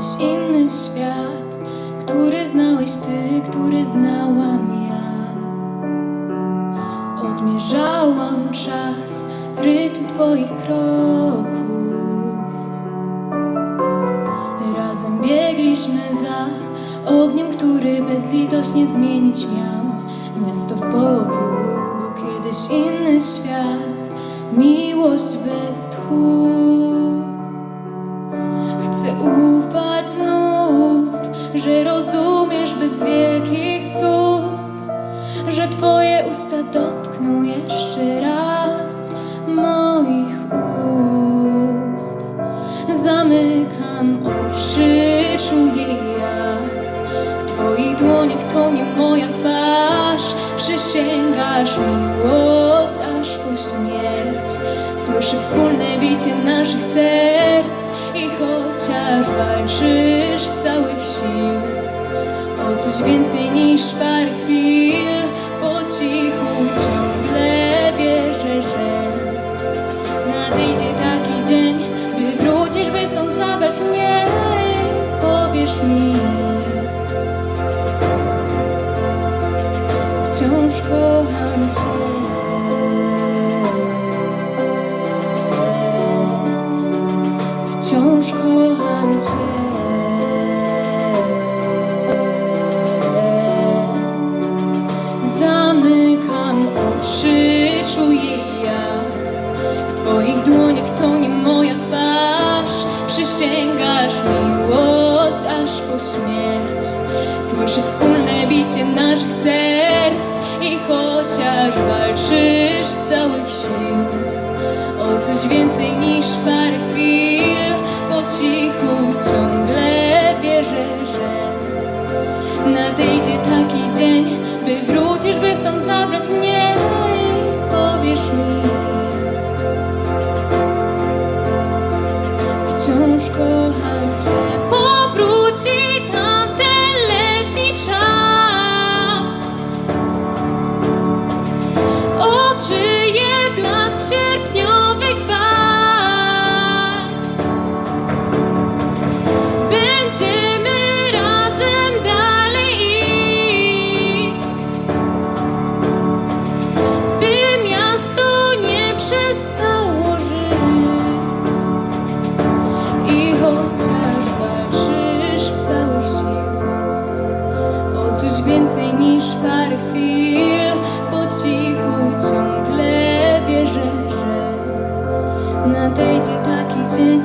znałeś inny świat, który znałeś ty, który znałam ja. Odmierzałam czas w rytm twoich kroków. Razem biegliśmy za ogniem, który bezlitośnie zmienić miał miasto w popiół. Był kiedyś inny świat, miłość bez tchu. Chcę uciec że rozumiesz bez wielkich słów, że Twoje usta dotkną jeszcze raz moich ust. Zamykam oczy, czuję jak w Twoich dłoniach tonie moja twarz. Przysięgasz miłość aż po śmierć. Słyszę wspólne bicie naszych serc i chociaż walczysz z całych sił o coś więcej niż parę chwil, po cichu ciągle wierzę, że nadejdzie taki dzień, by wrócisz, by stąd zabrać mnie. Powiesz mi, wciąż kocham Cię. Twoich dłoniach tonie moja twarz. Przysięgasz miłość aż po śmierć. Słyszę wspólne bicie naszych serc i chociaż walczysz z całych sił o coś więcej niż parę chwil, po cichu ciągle wierzę, że nadejdzie taki dzień, by wrócisz, by stąd zabrać mnie. Powiesz mi, więcej niż parę chwil. Po cichu ciągle wierzę, że nadejdzie taki dzień